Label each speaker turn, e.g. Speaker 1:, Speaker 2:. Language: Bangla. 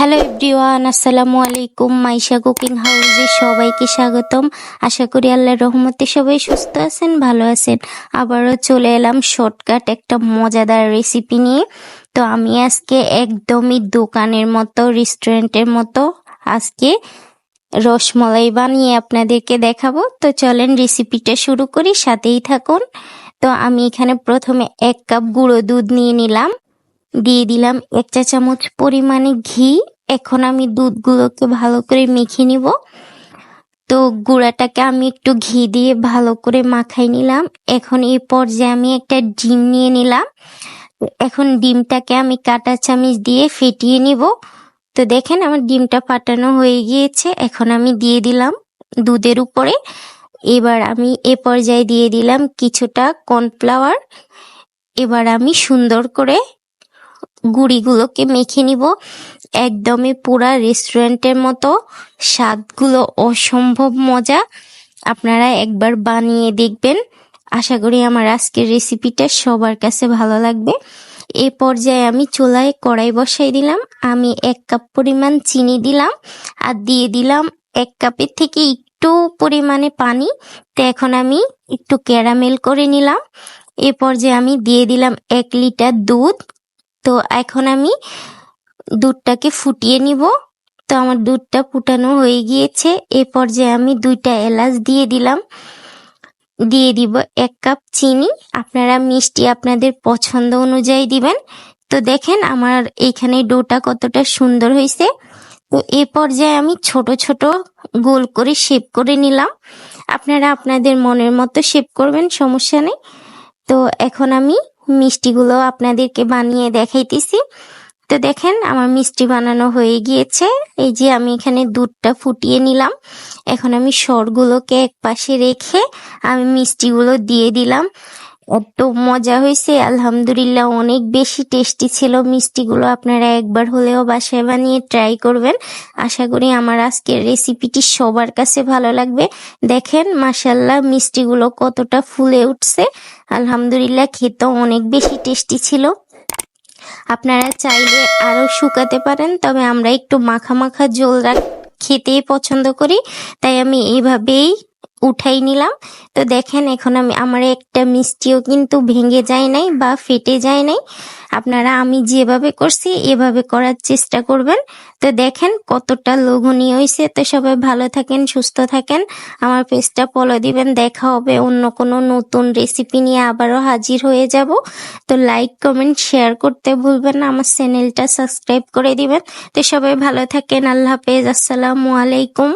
Speaker 1: হ্যালো এভরিওয়ান আসসালামু আলাইকুম। মাইশা কুকিং হাউসে সবাইকে স্বাগতম। আশা করি আল্লাহর রহমতে সবাই সুস্থ আছেন, ভালো আছেন। আবারও চলে এলাম শর্টকাট একটা মজাদার রেসিপি নিয়ে। তো আমি আজকে একদমই দোকানের মতো রেস্টুরেন্টের মতো আজকে রসমলাই বানিয়ে আপনাদেরকে দেখাবো। তো চলেন রেসিপিটা শুরু করি, সাথেই থাকুন। তো আমি এখানে প্রথমে এক কাপ গুঁড়ো দুধ নিয়ে নিলাম। দিয়ে দিলাম এক চা চামচ পরিমাণে ঘি। এখন আমি দুধগুলোকে ভালো করে মেখে নিব। তো গুঁড়াটাকে আমি একটু ঘি দিয়ে ভালো করে মাখাই নিলাম। এখন এই পর্যায়ে আমি একটা ডিম নিয়ে নিলাম। এখন ডিমটাকে আমি কাটা চামিচ দিয়ে ফেটিয়ে নিব। তো দেখেন আমার ডিমটা ফাটানো হয়ে গিয়েছে। এখন আমি দিয়ে দিলাম দুধের উপরে। এবার আমি এ পর্যায়ে দিয়ে দিলাম কিছুটা কর্নফ্লাওয়ার। এবার আমি সুন্দর করে গুঁড়িগুলোকে মেখে নিব। একদমই পুরা রেস্টুরেন্টের মতো। স্বাদগুলো অসম্ভব মজা। আপনারা একবার বানিয়ে দেখবেন। আশা করি আমার আজকের রেসিপিটা সবার কাছে ভালো লাগবে। এ পর্যায়ে আমি চুলায় কড়াই বসাই দিলাম। আমি এক কাপ পরিমাণ চিনি দিলাম আর দিয়ে দিলাম এক কাপের থেকে একটু পরিমাণে পানি। তো এখন আমি একটু ক্যারামেল করে নিলাম। এ পর্যায়ে আমি দিয়ে দিলাম এক লিটার দুধ। তো এখন আমি দুধটাকে ফুটিয়ে নিব। তো আমার দুধটা ফুটানো হয়ে গিয়েছে। এ পর্যায়ে আমি দুইটা এলাচ দিয়ে দিলাম। দিয়ে দিব এক কাপ চিনি। আপনারা মিষ্টি আপনাদের পছন্দ অনুযায়ী দিবেন। তো দেখেন আমার এইখানে ডোটা কতটা সুন্দর হয়েছে। তো এ পর্যায়ে আমি ছোট ছোট গোল করে শেপ করে নিলাম। আপনারা আপনাদের মনের মতো শেপ করবেন, সমস্যা নেই। তো এখন আমি মিষ্টিগুলো আপনাদেরকে বানিয়ে দেখাইতেছি। তো দেখেন, আমার মিষ্টি বানানো হয়ে গিয়েছে। এই যে আমি এখানে দুধটা ফুটিয়ে নিলাম। এখন আমি সরগুলোকে এক পাশে রেখে আমি মিষ্টিগুলো দিয়ে দিলাম। এত মজা হয়েছে, আলহামদুলিল্লাহ। অনেক বেশি টেস্টি ছিল মিষ্টিগুলো। আপনারা একবার হলেও বাসায় বানিয়ে ট্রাই করবেন। আশা করি আমার আজকের রেসিপিটি সবার কাছে ভালো লাগবে। দেখেন মাসাল্লাহ মিষ্টিগুলো কতটা ফুলে উঠছে। আলহামদুলিল্লাহ, খেতেও অনেক বেশি টেস্টি ছিল। আপনারা চাইলে আরও শুকাতে পারেন, তবে আমরা একটু মাখা মাখা জল রাখ, খেতেই পছন্দ করি। তাই আমি এইভাবেই উঠাই নিলাম। তো দেখেন, এখন আমি, আমার একটা মিষ্টিও কিন্তু ভেঙে যায় নাই বা ফেটে যায় নাই। আপনারা, আমি যেভাবে করছি, এভাবে করার চেষ্টা করবেন। তো দেখেন, কতটা লোভনীয় হয়েছে। তো সবাই ভালো থাকেন, সুস্থ থাকেন। আমার পেজটা ফলো দিবেন, দেখা হবে অন্য কোনো নতুন রেসিপি নিয়ে আবারও হাজির হয়ে যাব। তো লাইক কমেন্ট শেয়ার করতে ভুলবেন না। আমার চ্যানেলটা সাবস্ক্রাইব করে দিবেন। তো সবাই ভালো থাকেন। আল্লাহ হাফেজ। আসসালামু আলাইকুম।